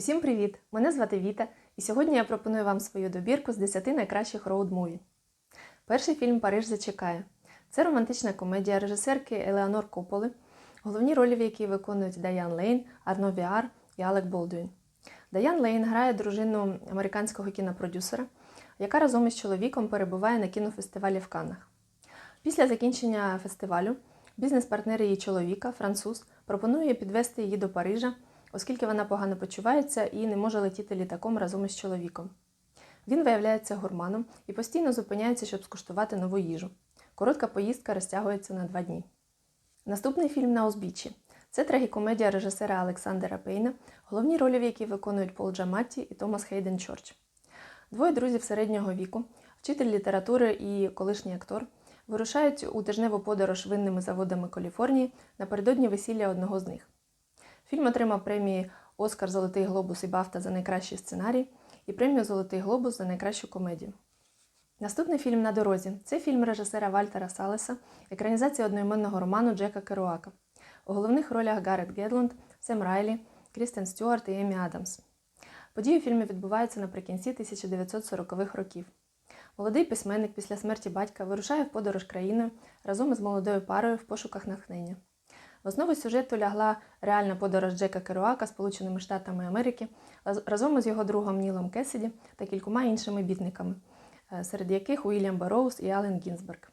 Усім привіт! Мене звати Віта, і сьогодні я пропоную вам свою добірку з 10 найкращих роуд-муві. Перший фільм Париж зачекає. Це романтична комедія режисерки Елеонор Кополи, головні ролі в якій виконують Даян Лейн, Арно Віар і Алек Болдуін. Даян Лейн грає дружину американського кінопродюсера, яка разом із чоловіком перебуває на кінофестивалі в Каннах. Після закінчення фестивалю бізнес-партнер її чоловіка, француз, пропонує підвести її до Парижа, оскільки вона погано почувається і не може летіти літаком разом із чоловіком. Він виявляється гурманом і постійно зупиняється, щоб скуштувати нову їжу. Коротка поїздка розтягується на два дні. Наступний фільм на узбіччі. Це трагікомедія режисера Олександра Пейна, головні ролі в якій виконують Пол Джаматті і Томас Хейден Чорч. Двоє друзів середнього віку, вчитель літератури і колишній актор, вирушають у тижневу подорож винними заводами Каліфорнії напередодні весілля одного з них. Фільм отримав премії Оскар Золотий Глобус і Бафта за найкращий сценарій і премію Золотий Глобус за найкращу комедію. Наступний фільм на дорозі це фільм режисера Вальтера Салеса, екранізація одноіменного роману Джека Керуака. У головних ролях Гаррет Гедланд, Сем Райлі, Крістен Стюарт і Емі Адамс. Події у фільмі відбуваються наприкінці 1940-х років. Молодий письменник після смерті батька вирушає в подорож країною разом із молодою парою в пошуках натхнення. В основу сюжету лягла реальна подорож Джека Керуака Сполученими Штатами Америки разом із його другом Нілом Кесіді та кількома іншими бітниками, е, серед яких Уільям Бароуз і Ален Гінзберг.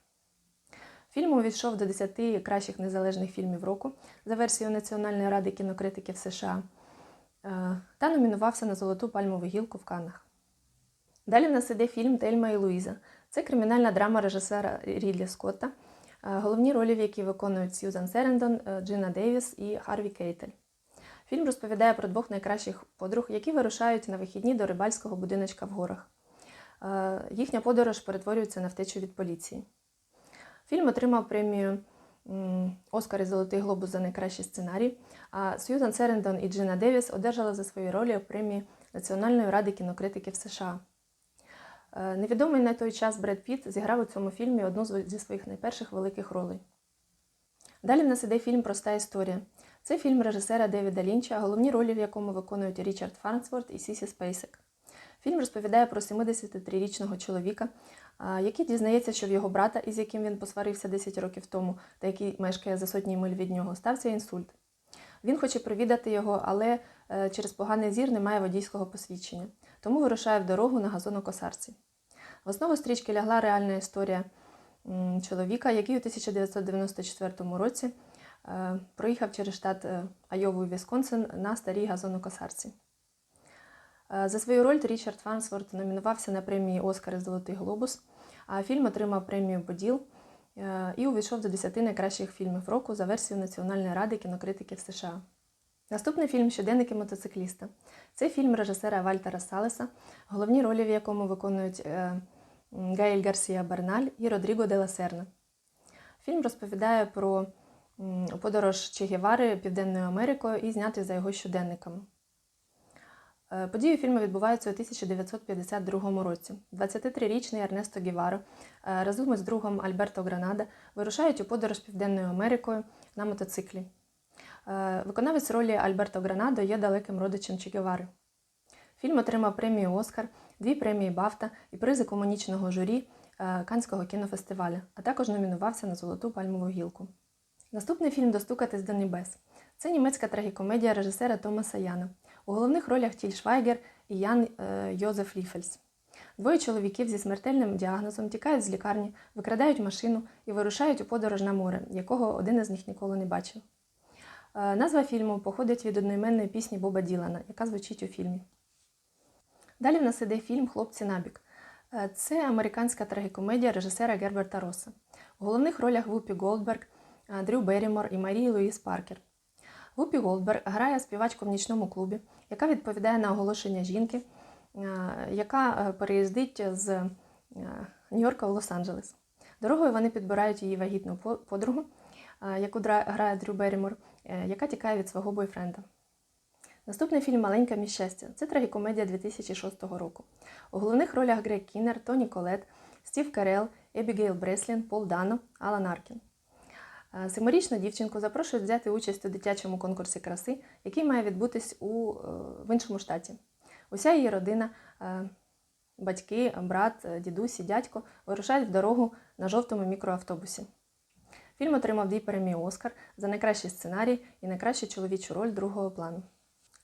Фільм увійшов до 10 кращих незалежних фільмів року за версією Національної ради кінокритиків США е, та номінувався на Золоту пальмову гілку в Каннах. Далі в нас іде фільм Тельма і Луїза. Це кримінальна драма режисера Рідлі Скотта, головні ролі в якій виконують Сьюзан Серендон, е, Джина Девіс і Харві Кейтель. Фільм розповідає про двох найкращих подруг, які вирушають на вихідні до рибальського будиночка в горах. Їхня подорож перетворюється на втечу від поліції. Фільм отримав премію Оскар і Золотий Глобус за найкращий сценарій, а Сьюзан Серендон і Джина Девіс одержали за свої ролі у премії Національної ради кінокритиків США. Невідомий на той час Бред Піт зіграв у цьому фільмі одну зі своїх найперших великих ролей. Далі в нас іде фільм Проста історія. Це фільм режисера Девіда Лінча, головні ролі в якому виконують Річард Фарнсворт і Сісі Спейсек. Фільм розповідає про 73-річного чоловіка, який дізнається, що в його брата, із яким він посварився 10 років тому, та який мешкає за сотні миль від нього, стався інсульт. Він хоче провідати його, але е, через поганий зір не має водійського посвідчення, тому вирушає в дорогу на газонокосарці. В основу стрічки лягла реальна історія чоловіка, який у 1994 році е, проїхав через штат е, Айову Вісконсин на старій газонокосарці. За свою роль Річард Фарнсворт номінувався на премії Оскар і Золотий Глобус, а фільм отримав премію Поділ і увійшов до 10 найкращих фільмів року за версією Національної ради кінокритиків США. Наступний фільм Щоденники мотоцикліста. Це фільм режисера Вальтера Салеса, головні ролі в якому виконують е, Гаїль Гарсія Берналь і Родріго де ла Серна. Фільм розповідає про подорож Че Гевари Південною Америкою і знятий за його щоденниками. Е, події фільму відбуваються у 1952 році. 23-річний Ернесто Гіваро е, разом із другом Альберто Гранада вирушають у подорож Південною Америкою на мотоциклі. Е, виконавець ролі Альберто Гранадо є далеким родичем Че Гевари. Фільм отримав премію Оскар, дві премії Бафта і призи комунічного журі Канського кінофестивалю, а також номінувався на Золоту пальмову гілку. Наступний фільм Достукатись до небес. Це німецька трагікомедія режисера Томаса Яна. У головних ролях Тіль Швайгер і Ян е, Йозеф Ліфельс. Двоє чоловіків зі смертельним діагнозом тікають з лікарні, викрадають машину і вирушають у подорож на море, якого один із них ніколи не бачив. Е, назва фільму походить від одноіменної пісні Боба Ділана, яка звучить у фільмі. Далі в нас іде фільм Хлопці набік. Е, це американська трагікомедія режисера Герберта Роса. У головних ролях Вупі Голдберг, Дрю Беррімор і Марії Луїс Паркер. Вупі Голдберг грає співачку в нічному клубі, яка відповідає на оголошення жінки, е, яка е, переїздить з е, Нью-Йорка в Лос-Анджелес. Дорогою вони підбирають її вагітну подругу, яку грає Дрю Беррімор, яка тікає від свого бойфренда. Наступний фільм Маленьке мій щастя. Це трагікомедія 2006 року. У головних ролях Грег Кіннер, Тоні Колет, Стів Карел, Ебігейл Бреслін, Пол Дано, Алан Аркін. Е, Семирічну дівчинку запрошують взяти участь у дитячому конкурсі краси, який має відбутись у, е, в іншому штаті. Уся її родина, е, батьки, брат, е, дідусь і дядько вирушають в дорогу на жовтому мікроавтобусі. Фільм отримав дві премії Оскар за найкращий сценарій і найкращу чоловічу роль другого плану.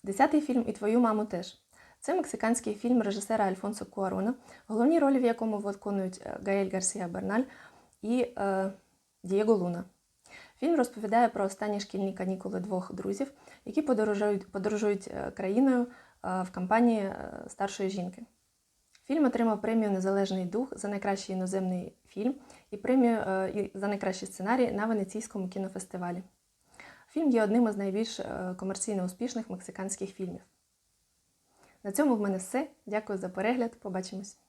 Десятий фільм і твою маму теж. Це мексиканський фільм режисера Альфонсо Куарона, головні ролі в якому виконують е, Гаель Гарсія Берналь і е, Дієго Луна. Фільм розповідає про останні шкільні канікули двох друзів, які подорожують, подорожують е, країною е, в компанії старшої жінки. Фільм отримав премію Незалежний дух за найкращий іноземний фільм і премію е, за найкращий сценарій на Венеційському кінофестивалі. Фільм є одним із найбільш е, комерційно успішних мексиканських фільмів. На цьому в мене все. Дякую за перегляд. Побачимось!